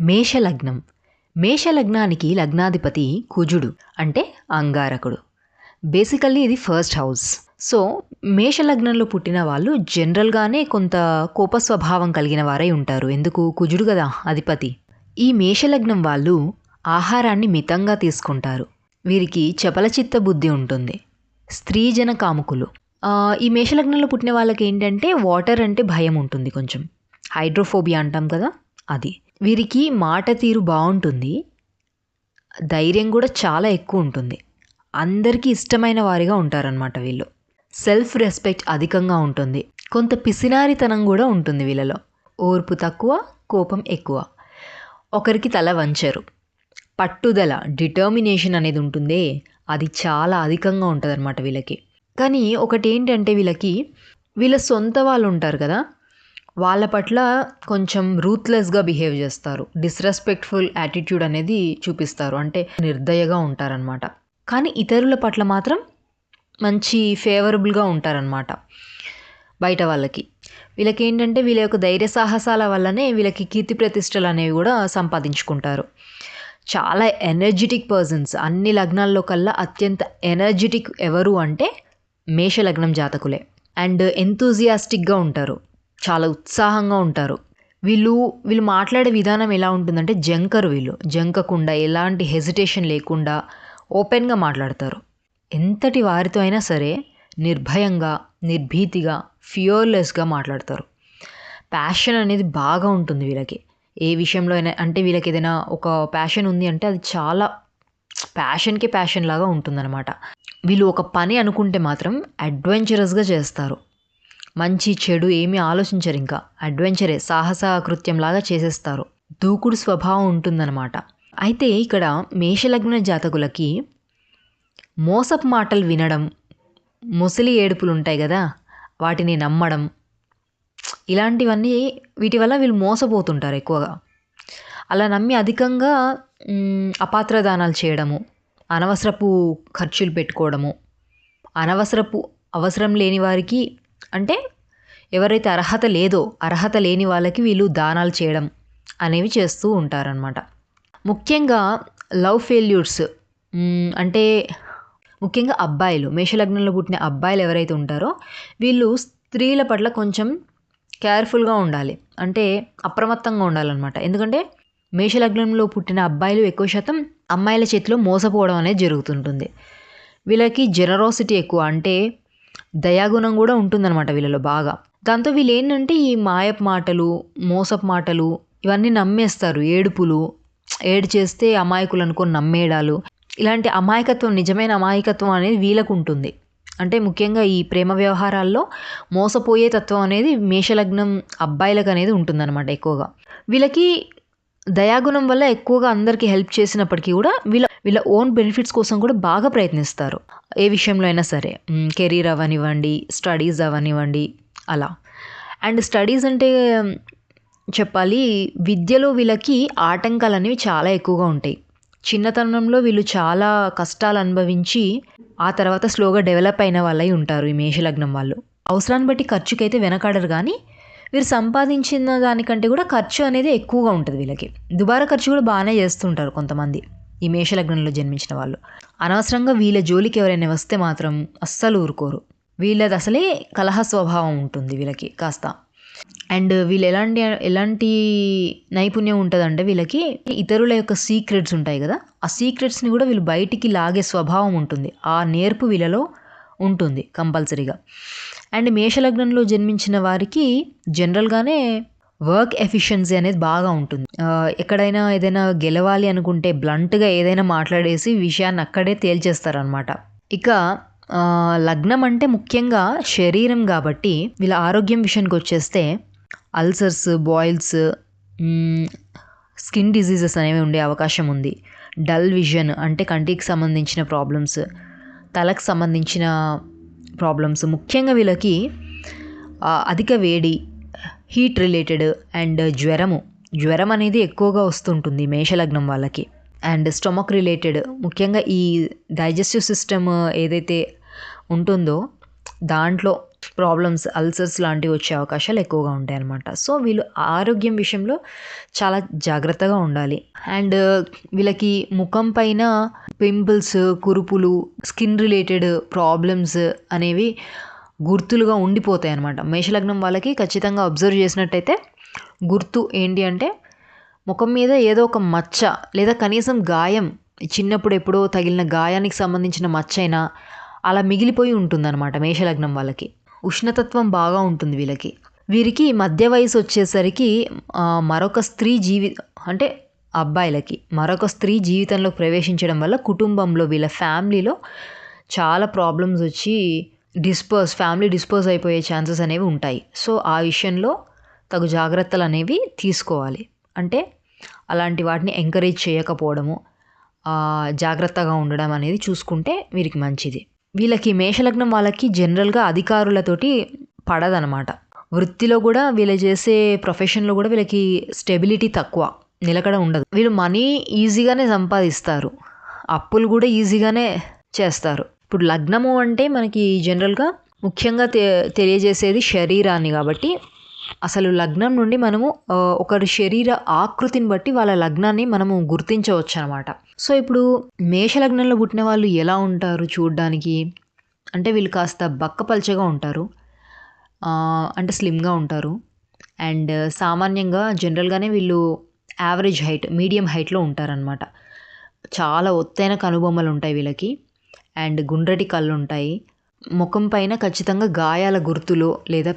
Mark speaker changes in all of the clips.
Speaker 1: మేషలగ్నం. మేషలగ్నానికి లగ్నాధిపతి కుజుడు అంటే అంగారకుడు. బేసికల్లీ ఇది ఫస్ట్ హౌస్. సో మేషలగ్నంలో పుట్టిన వాళ్ళు జనరల్గానే కొంత కోప స్వభావం కలిగిన వారై ఉంటారు. ఎందుకు? కుజుడు కదా అధిపతి. ఈ మేషలగ్నం వాళ్ళు ఆహారాన్ని మితంగా తీసుకుంటారు. వీరికి చపలచిత్త బుద్ధి ఉంటుంది. స్త్రీజన కాముకులు. ఈ మేషలగ్నంలో పుట్టిన వాళ్ళకి ఏంటంటే వాటర్ అంటే భయం ఉంటుంది కొంచెం. హైడ్రోఫోబియా అంటాం కదా అది. వీరికి మాట తీరు బాగుంటుంది. ధైర్యం కూడా చాలా ఎక్కువ ఉంటుంది. అందరికీ ఇష్టమైన వారిగా ఉంటారనమాట వీళ్ళు. సెల్ఫ్ రెస్పెక్ట్ అధికంగా ఉంటుంది. కొంత పిసినారితనం కూడా ఉంటుంది వీళ్ళలో. ఓర్పు తక్కువ కోపం ఎక్కువ. ఒకరికి తల వంచరు. పట్టుదల డిటర్మినేషన్ అనేది ఉంటుందే. అది చాలా అధికంగా ఉంటుంది అనమాట వీళ్ళకి. కానీ ఒకటి ఏంటంటే వీళ్ళకి వీళ్ళ సొంత వాళ్ళు ఉంటారు కదా వాళ్ళ పట్ల కొంచెం రూత్లెస్గా బిహేవ్ చేస్తారు. డిస్రెస్పెక్ట్ఫుల్ యాటిట్యూడ్ అనేది చూపిస్తారు. అంటే నిర్దయగా ఉంటారనమాట కానీ ఇతరుల పట్ల మాత్రం మంచి ఫేవరబుల్గా ఉంటారనమాట బయట వాళ్ళకి. వీళ్ళకి ఏంటంటే వీళ్ళ యొక్క ధైర్య సాహసాల వల్లనే వీళ్ళకి కీర్తి ప్రతిష్టలు అనేవి కూడా సంపాదించుకుంటారు. చాలా ఎనర్జెటిక్ పర్సన్స్ అన్ని లగ్నాల్లో కల్లా అత్యంత ఎనర్జెటిక్ ఎవరు అంటే మేష లగ్నం జాతకులే. అండ్ ఎంతూజియాస్టిక్గా ఉంటారు. చాలా ఉత్సాహంగా ఉంటారు. వీళ్ళు వీళ్ళు మాట్లాడే విధానం ఎలా ఉంటుందంటే జంకరు వీళ్ళు. జంకకుండా ఎలాంటి హెసిటేషన్ లేకుండా ఓపెన్గా మాట్లాడతారు. ఎంతటి వారితో అయినా సరే నిర్భయంగా నిర్భీతిగా ఫియర్లెస్గా మాట్లాడతారు. ప్యాషన్ అనేది బాగా ఉంటుంది వీళ్ళకి. ఏ విషయంలో అయినా అంటే వీళ్ళకి ఏదైనా ఒక ప్యాషన్ ఉంది అంటే అది చాలా ప్యాషన్కి ప్యాషన్ లాగా ఉంటుందన్నమాట. వీళ్ళు ఒక పని అనుకుంటే మాత్రం అడ్వెంచరస్గా చేస్తారు. మంచి చెడు ఏమీ ఆలోచించరు ఇంకా. అడ్వెంచరే సాహస కృత్యంలాగా చేసేస్తారు. దూకుడు స్వభావం ఉంటుందన్నమాట. అయితే ఇక్కడ మేషలగ్న జాతకులకి మోసపు మాటలు వినడం ముసలి ఏడుపులు ఉంటాయి కదా వాటిని నమ్మడం ఇలాంటివన్నీ వీటి వల్ల వీళ్ళు మోసపోతుంటారు ఎక్కువగా. అలా నమ్మి అధికంగా అపాత్రదానాలు అపాత్ర దానాలు చేయడము అనవసరపు ఖర్చులు పెట్టుకోవడము అనవసరపు అవసరం లేని వారికి అంటే ఎవరైతే అర్హత లేదో అర్హత లేని వాళ్ళకి వీళ్ళు దానాలు చేయడం అనేవి చేస్తూ ఉంటారనమాట ముఖ్యంగా లవ్ ఫెయిల్యూర్స్ అంటే ముఖ్యంగా అబ్బాయిలు మేషలగ్నంలో పుట్టిన అబ్బాయిలు ఎవరైతే ఉంటారో వీళ్ళు స్త్రీల పట్ల కొంచెం కేర్ఫుల్గా ఉండాలి. అంటే అప్రమత్తంగా ఉండాలన్నమాట. ఎందుకంటే మేషలగ్నంలో పుట్టిన అబ్బాయిలు ఎక్కువ శాతం అమ్మాయిల చేతిలో మోసపోవడం అనేది జరుగుతుంటుంది. వీళ్ళకి జనరాసిటీ ఎక్కువ. అంటే దయాగుణం కూడా ఉంటుందన్నమాట వీళ్ళలో బాగా. దాంతో వీళ్ళు ఏంటంటే ఈ మాయపు మాటలు మోసపు మాటలు ఇవన్నీ నమ్మేస్తారు. ఏడుపులు ఏడు చేస్తే అమాయకులు అనుకొని నమ్మేయడాలు ఇలాంటి అమాయకత్వం నిజమైన అమాయకత్వం అనేది వీళ్ళకు ఉంటుంది అంటే ముఖ్యంగా ఈ ప్రేమ వ్యవహారాల్లో మోసపోయే తత్వం అనేది మేషలగ్నం అబ్బాయిలకు అనేది ఉంటుందన్నమాట ఎక్కువగా. వీళ్ళకి దయాగుణం వల్ల ఎక్కువగా అందరికీ హెల్ప్ చేసినప్పటికీ కూడా వీళ్ళ వీళ్ళ ఓన్ బెనిఫిట్స్ కోసం కూడా బాగా ప్రయత్నిస్తారు. ఏ విషయంలో అయినా సరే కెరీర్ అవనివ్వండి స్టడీస్ అవనివ్వండి అలా. అండ్ స్టడీస్ అంటే చెప్పాలి విద్యలో వీళ్ళకి ఆటంకాలు అనేవి చాలా ఎక్కువగా ఉంటాయి. చిన్నతనంలో వీళ్ళు చాలా కష్టాలు అనుభవించి ఆ తర్వాత స్లోగా డెవలప్ అయిన వాళ్ళై ఉంటారు ఈ మేషలగ్నం వాళ్ళు. అవసరాన్ని బట్టి ఖర్చుకైతే వెనకాడరు కానీ వీరు సంపాదించిన దానికంటే కూడా ఖర్చు అనేది ఎక్కువగా ఉంటుంది వీళ్ళకి. దుబారా ఖర్చు కూడా బాగానే చేస్తుంటారు కొంతమంది. ఈ మేషలగ్నంలో జన్మించిన వాళ్ళు. అనవసరంగా వీళ్ళ జోలికి ఎవరైనా వస్తే మాత్రం అస్సలు ఊరుకోరు. వీళ్ళది అసలే కలహ స్వభావం ఉంటుంది వీళ్ళకి కాస్త. అండ్ వీళ్ళు ఎలాంటి ఎలాంటి నైపుణ్యం ఉంటుందంటే వీళ్ళకి ఇతరుల యొక్క సీక్రెట్స్ ఉంటాయి కదా. ఆ సీక్రెట్స్ని కూడా వీళ్ళు బయటికి లాగే స్వభావం ఉంటుంది. ఆ నేర్పు వీళ్ళలో ఉంటుంది కంపల్సరీగా. అండ్ మేషలగ్నంలో జన్మించిన వారికి జనరల్గానే వర్క్ ఎఫిషియన్సీ అనేది బాగా ఉంటుంది. ఎక్కడైనా ఏదైనా గెలవాలి అనుకుంటే బ్లంట్గా ఏదైనా మాట్లాడేసి విషయాన్ని అక్కడే తేల్చేస్తారనమాట ఇక లగ్నం అంటే ముఖ్యంగా శరీరం కాబట్టి వీళ్ళ ఆరోగ్యం విషయానికి వచ్చేస్తే అల్సర్స్ బాయిల్స్ స్కిన్ డిసీజెస్ అనేవి ఉండే అవకాశం ఉంది. డల్ విజన్ అంటే కంటికి సంబంధించిన ప్రాబ్లమ్స్ తలకు సంబంధించిన ప్రాబ్లమ్స్ ముఖ్యంగా వీళ్ళకి అధిక వేడి హీట్ రిలేటెడ్ అండ్ జ్వరము. జ్వరం అనేది ఎక్కువగా వస్తుంటుంది మేషలగ్నం వాళ్ళకి. అండ్ స్టొమక్ రిలేటెడ్ ముఖ్యంగా ఈ డైజెస్టివ్ సిస్టమ్ ఏదైతే ఉంటుందో దాంట్లో ప్రాబ్లమ్స్ అల్సర్స్ లాంటివి వచ్చే అవకాశాలు ఎక్కువగా ఉంటాయి అన్నమాట. సో వీళ్ళు ఆరోగ్యం విషయంలో చాలా జాగ్రత్తగా ఉండాలి. అండ్ వీళ్ళకి ముఖం పైన పింపుల్స్ కురుపులు స్కిన్ రిలేటెడ్ ప్రాబ్లమ్స్ అనేవి గుర్తులుగా ఉండిపోతాయి అన్నమాట. మేషలగ్నం వాళ్ళకి ఖచ్చితంగా అబ్జర్వ్ చేసినట్టయితే గుర్తు ఏంటి అంటే ముఖం మీద ఏదో ఒక మచ్చ లేదా కనీసం గాయం చిన్నప్పుడు ఎప్పుడో తగిలిన గాయానికి సంబంధించిన మచ్చ అయినా అలా మిగిలిపోయి ఉంటుందన్నమాట మేషలగ్నం వాళ్ళకి. ఉష్ణతత్వం బాగా ఉంటుంది వీళ్ళకి. వీరికి మధ్య వయసు వచ్చేసరికి మరొక స్త్రీ జీవి అంటే అబ్బాయిలకి మరొక స్త్రీ జీవితంలో ప్రవేశించడం వల్ల కుటుంబంలో వీళ్ళ ఫ్యామిలీలో చాలా ప్రాబ్లమ్స్ వచ్చి డిస్పర్స్ ఫ్యామిలీ డిస్పర్స్ అయిపోయే ఛాన్సెస్ అనేవి ఉంటాయి. సో ఆ విషయంలో తగు జాగ్రత్తలు అనేవి తీసుకోవాలి. అంటే అలాంటి వాటిని ఎంకరేజ్ చేయకపోవడము జాగ్రత్తగా ఉండడం అనేది చూసుకుంటే వీరికి మంచిది. వీళ్ళకి మేషలగ్నం వాళ్ళకి జనరల్గా అధికారులతోటి పడదనమాట వృత్తిలో కూడా వీళ్ళు చేసే ప్రొఫెషన్లో కూడా వీళ్ళకి స్టెబిలిటీ తక్కువ. నిలకడ ఉండదు. వీళ్ళు మనీ ఈజీగానే సంపాదిస్తారు. అప్పులు కూడా ఈజీగానే చేస్తారు. ఇప్పుడు లగ్నము అంటే మనకి జనరల్గా ముఖ్యంగా తె తెలియజేసేది శరీరాన్ని కాబట్టి అసలు లగ్నం నుండి మనము ఒకరి శరీర ఆకృతిని బట్టి వాళ్ళ లగ్నాన్ని మనము గుర్తించవచ్చు అనమాట సో ఇప్పుడు మేష లగ్నంలో పుట్టిన వాళ్ళు ఎలా ఉంటారు చూడడానికి? అంటే వీళ్ళు కాస్త బక్కపల్చగా ఉంటారు. అంటే స్లిమ్గా ఉంటారు. అండ్ సామాన్యంగా జనరల్గానే వీళ్ళు యావరేజ్ హైట్ మీడియం హైట్లో ఉంటారనమాట. చాలా ఒత్తైన కనుబొమ్మలు ఉంటాయి వీళ్ళకి. అండ్ గుండ్రటి కళ్ళు ఉంటాయి ముఖం పైన ఖచ్చితంగా గాయాల గుర్తులు లేదా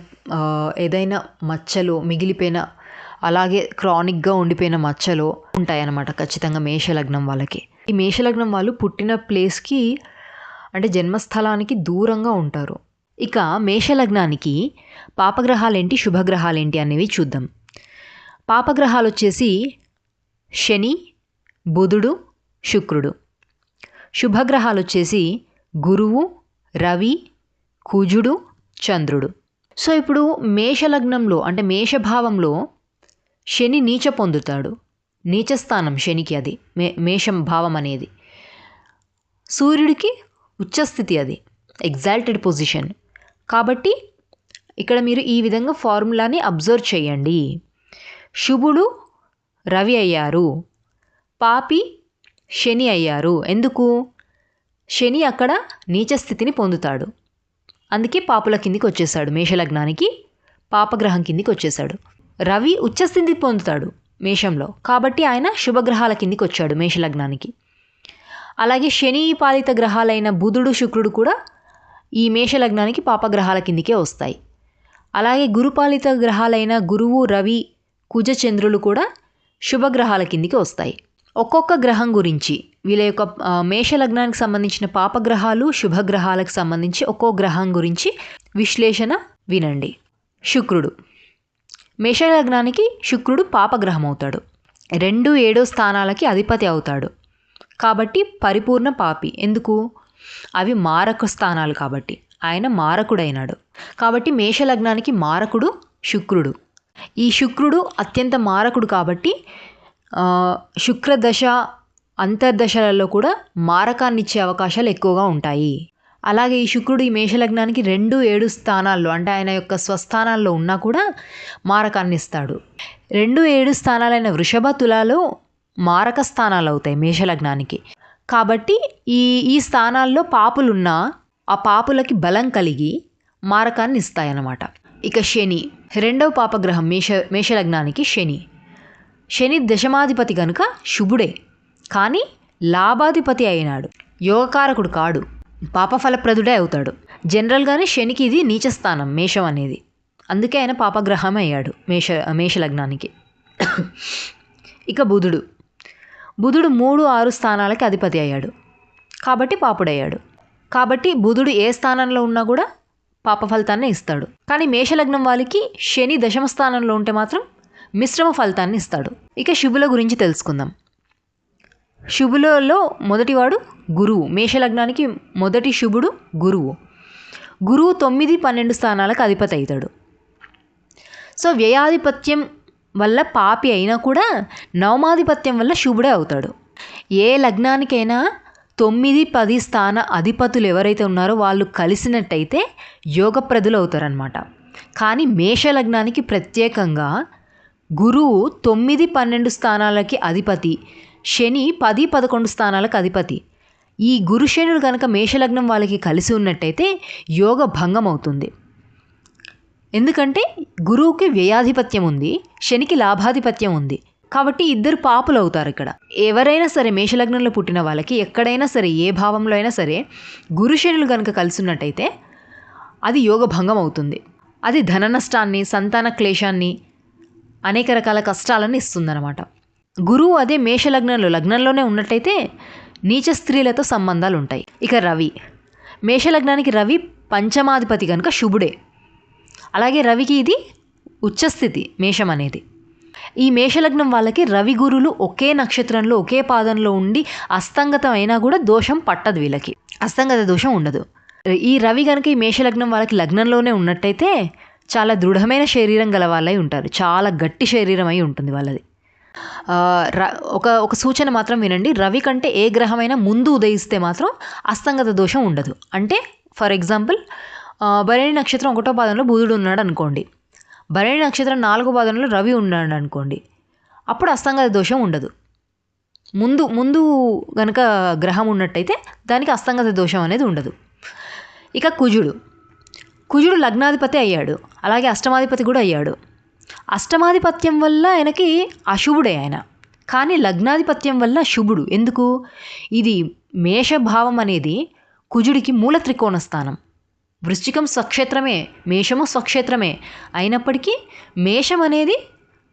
Speaker 1: ఏదైనా మచ్చలు మిగిలిపోయిన అలాగే క్రానిక్గా ఉండిపోయిన మచ్చలు ఉంటాయన్నమాట ఖచ్చితంగా మేషలగ్నం వాళ్ళకి. ఈ మేషలగ్నం వాళ్ళు పుట్టిన ప్లేస్కి అంటే జన్మస్థలానికి దూరంగా ఉంటారు. ఇక మేషలగ్నానికి పాపగ్రహాలేంటి శుభగ్రహాలేంటి అనేవి చూద్దాం. పాపగ్రహాలు వచ్చేసి శని బుధుడు శుక్రుడు. శుభగ్రహాలు వచ్చేసి గురువు రవి కుజుడు చంద్రుడు. సో ఇప్పుడు మేషలగ్నంలో అంటే మేషభావంలో శని నీచ పొందుతాడు. నీచస్థానం శనికి అది మే మేషం భావం అనేది. సూర్యుడికి ఉచ్చస్థితి అది ఎగ్జాల్టెడ్ పొజిషన్ కాబట్టి ఇక్కడ మీరు ఈ విధంగా ఫార్ములాని అబ్జర్వ్ చేయండి. శుభుడు రవి అయ్యారు పాపి శని అయ్యారు. ఎందుకు? శని అక్కడ నీచ స్థితిని పొందుతాడు. అందుకే పాపుల కిందికి వచ్చేసాడు మేషలగ్నానికి పాపగ్రహం కిందికి వచ్చేసాడు రవి ఉచ్చస్థితి పొందుతాడు మేషంలో. కాబట్టి ఆయన శుభగ్రహాల కిందికి వచ్చాడు మేషలగ్నానికి. అలాగే శని పాలిత గ్రహాలైన బుధుడు శుక్రుడు కూడా ఈ మేషలగ్నానికి పాపగ్రహాల కిందికే వస్తాయి. అలాగే గురుపాలిత గ్రహాలైన గురువు రవి కుజచంద్రులు కూడా శుభగ్రహాల కిందికి వస్తాయి. ఒక్కొక్క గ్రహం గురించి వీళ్ళ యొక్క మేషలగ్నానికి సంబంధించిన పాపగ్రహాలు శుభగ్రహాలకు సంబంధించి ఒక్కో గ్రహం గురించి విశ్లేషణ వినండి. శుక్రుడు. మేషలగ్నానికి శుక్రుడు పాపగ్రహం అవుతాడు రెండు ఏడో స్థానాలకి అధిపతి అవుతాడు. కాబట్టి పరిపూర్ణ పాపి. ఎందుకు? అవి మారక స్థానాలు కాబట్టి. ఆయన మారకుడైనాడు. కాబట్టి మేషలగ్నానికి మారకుడు శుక్రుడు. ఈ శుక్రుడు అత్యంత మారకుడు కాబట్టి శుక్రదశ అంతర్దశలలో కూడా మారకాన్నిచ్చే అవకాశాలు ఎక్కువగా ఉంటాయి. అలాగే ఈ శుక్రుడు ఈ మేషలగ్నానికి రెండు ఏడు స్థానాల్లో అంటే ఆయన యొక్క స్వస్థానాల్లో ఉన్నా కూడా మారకాన్ని ఇస్తాడు రెండు ఏడు స్థానాలైన వృషభ తులాలో మారక స్థానాలు అవుతాయి మేషలగ్నానికి. కాబట్టి ఈ ఈ స్థానాల్లో పాపులున్నా ఆ పాపులకి బలం కలిగి మారకాన్ని ఇస్తాయన్నమాట ఇక శని రెండవ పాపగ్రహం మేష మేషలగ్నానికి శని. శని దశమాధిపతి కనుక శుభుడే. కానీ లాభాధిపతి అయినాడు. యోగకారకుడు కాడు. పాపఫలప్రదుడే అవుతాడు. జనరల్గానే శనికి ఇది నీచస్థానం మేషం అనేది. అందుకే ఆయన పాపగ్రహం అయ్యాడు మేష మేషలగ్నానికి ఇక బుధుడు. బుధుడు మూడు ఆరు స్థానాలకి అధిపతి అయ్యాడు. కాబట్టి పాపుడయ్యాడు. కాబట్టి బుధుడు ఏ స్థానంలో ఉన్నా కూడా పాప ఫలితాన్ని ఇస్తాడు. కానీ మేషలగ్నం వాళ్ళకి శని దశమ స్థానంలో ఉంటే మాత్రం మిశ్రమ ఫలితాన్ని ఇస్తాడు. ఇక శుభుల గురించి తెలుసుకుందాం. శుభులలో మొదటివాడు గురువు. మేషలగ్నానికి మొదటి శుభుడు గురువు. గురువు తొమ్మిది పన్నెండు స్థానాలకు అధిపతి అవుతాడు. సో వ్యయాధిపత్యం వల్ల పాపి అయినా కూడా నవమాధిపత్యం వల్ల శుభుడే అవుతాడు. ఏ లగ్నానికైనా తొమ్మిది పది స్థాన అధిపతులు ఎవరైతే ఉన్నారో వాళ్ళు కలిసినట్టయితే యోగప్రదులు అవుతారనమాట కానీ మేషలగ్నానికి ప్రత్యేకంగా గురువు తొమ్మిది పన్నెండు స్థానాలకి అధిపతి శని పది పదకొండు స్థానాలకు అధిపతి. ఈ గురు శనులు కనుక మేషలగ్నం వాళ్ళకి కలిసి ఉన్నట్టయితే యోగ భంగం అవుతుంది ఎందుకంటే గురువుకి వ్యయాధిపత్యం ఉంది శనికి లాభాధిపత్యం ఉంది. కాబట్టి ఇద్దరు పాపులు అవుతారు ఇక్కడ. ఎవరైనా సరే మేషలగ్నంలో పుట్టిన వాళ్ళకి ఎక్కడైనా సరే ఏ భావంలో అయినా సరే గురు శనులు కనుక కలిసి ఉన్నట్టయితే అది యోగ భంగం అవుతుంది అది ధన నష్టాన్ని సంతాన క్లేశాన్ని అనేక రకాల కష్టాలను ఇస్తుందన్నమాట. గురువు అదే మేషలగ్నంలో లగ్నంలోనే ఉన్నట్టయితే నీచ స్త్రీలతో సంబంధాలు ఉంటాయి ఇక రవి. మేషలగ్నానికి రవి పంచమాధిపతి కనుక శుభుడే. అలాగే రవికి ఇది ఉచ్చస్థితి మేషం అనేది. ఈ మేషలగ్నం వాళ్ళకి రవి గురులు ఒకే నక్షత్రంలో ఒకే పాదంలో ఉండి అస్తంగతం అయినా కూడా దోషం పట్టదు వీళ్ళకి. అస్తంగత దోషం ఉండదు. ఈ రవి కనుక ఈ మేషలగ్నం వాళ్ళకి లగ్నంలోనే ఉన్నట్టయితే చాలా దృఢమైన శరీరం గల వాళ్ళై ఉంటారు. చాలా గట్టి శరీరం అయి ఉంటుంది వాళ్ళది. ఒక ఒక సూచన మాత్రం వినండి. రవి కంటే ఏ గ్రహమైనా ముందు ఉదయిస్తే మాత్రం అస్తంగత దోషం ఉండదు. అంటే ఫర్ ఎగ్జాంపుల్ భరణి నక్షత్రం ఒకటో పాదంలో బుధుడు ఉన్నాడు అనుకోండి. భరణి నక్షత్రం నాలుగో పాదంలో రవి ఉన్నాడు అనుకోండి. అప్పుడు అస్తంగత దోషం ఉండదు. ముందు ముందు గనక గ్రహం ఉన్నట్టయితే దానికి అస్తంగత దోషం అనేది ఉండదు. ఇక కుజుడు. కుజుడు లగ్నాధిపతి అయ్యాడు. అలాగే అష్టమాధిపతి కూడా అయ్యాడు. అష్టమాధిపత్యం వల్ల ఆయనకి అశుభుడే ఆయన. కానీ లగ్నాధిపత్యం వల్ల శుభుడు. ఎందుకు? ఇది మేషభావం అనేది కుజుడికి మూల త్రికోణ స్థానం వృశ్చికం స్వక్షేత్రమే మేషము స్వక్షేత్రమే అయినప్పటికీ మేషం అనేది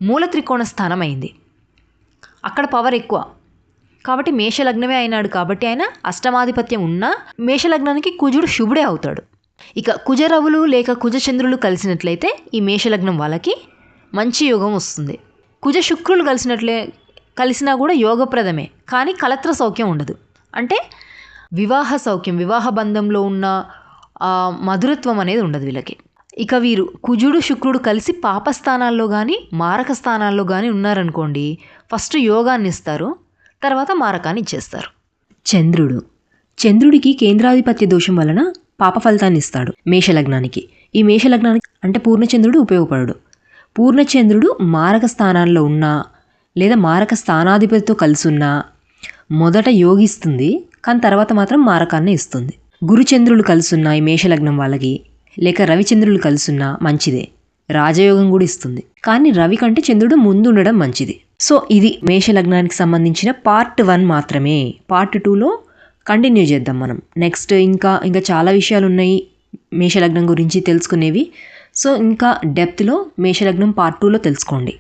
Speaker 1: మూల త్రికోణ స్థానం అయింది అక్కడ పవర్ ఎక్కువ. కాబట్టి మేషలగ్నమే అయినాడు కాబట్టి ఆయన అష్టమాధిపత్యం ఉన్నా మేషలగ్నానికి కుజుడు శుభుడే అవుతాడు. ఇక కుజరవులు లేక కుజచంద్రులు కలిసినట్లయితే ఈ మేషలగ్నం వాళ్ళకి మంచి యోగం వస్తుంది. కుజ శుక్రులు కలిసినట్లే కలిసినా కూడా యోగప్రదమే. కానీ కలత్ర సౌఖ్యం ఉండదు. అంటే వివాహ సౌఖ్యం వివాహ బంధంలో ఉన్న మధురత్వం అనేది ఉండదు వీళ్ళకి. ఇక వీరు కుజుడు శుక్రుడు కలిసి పాపస్థానాల్లో కానీ మారక స్థానాల్లో కానీ ఉన్నారనుకోండి ఫస్ట్ యోగాన్ని ఇస్తారు తర్వాత మారకాన్ని ఇచ్చేస్తారు. చంద్రుడు. చంద్రుడికి కేంద్రాధిపత్య దోషం వలన పాప ఫలితాన్ని ఇస్తాడు మేషలగ్నానికి. ఈ మేషలగ్నానికి అంటే పూర్ణచంద్రుడు ఉపయోగపడడు. పూర్ణచంద్రుడు మారక స్థానాల్లో ఉన్నా లేదా మారక స్థానాధిపతితో కలిసి ఉన్నా మొదట యోగిస్తుంది కానీ తర్వాత మాత్రం మారకాన్ని ఇస్తుంది. గురుచంద్రులు కలుసున్న ఈ మేషలగ్నం వాళ్ళకి లేక రవిచంద్రులు కలుసున్నా మంచిదే. రాజయోగం కూడా ఇస్తుంది. కానీ రవి కంటే చంద్రుడు ముందు ఉండడం మంచిది. సో ఇది మేషలగ్నానికి సంబంధించిన పార్ట్ వన్ మాత్రమే. పార్ట్ టూలో కంటిన్యూ చేద్దాం మనం. నెక్స్ట్ ఇంకా ఇంకా చాలా విషయాలు ఉన్నాయి మేషలగ్నం గురించి తెలుసుకునేవి. సో ఇంకా డెప్త్లో మేషలగ్నం పార్ట్ టూలో తెలుసుకోండి.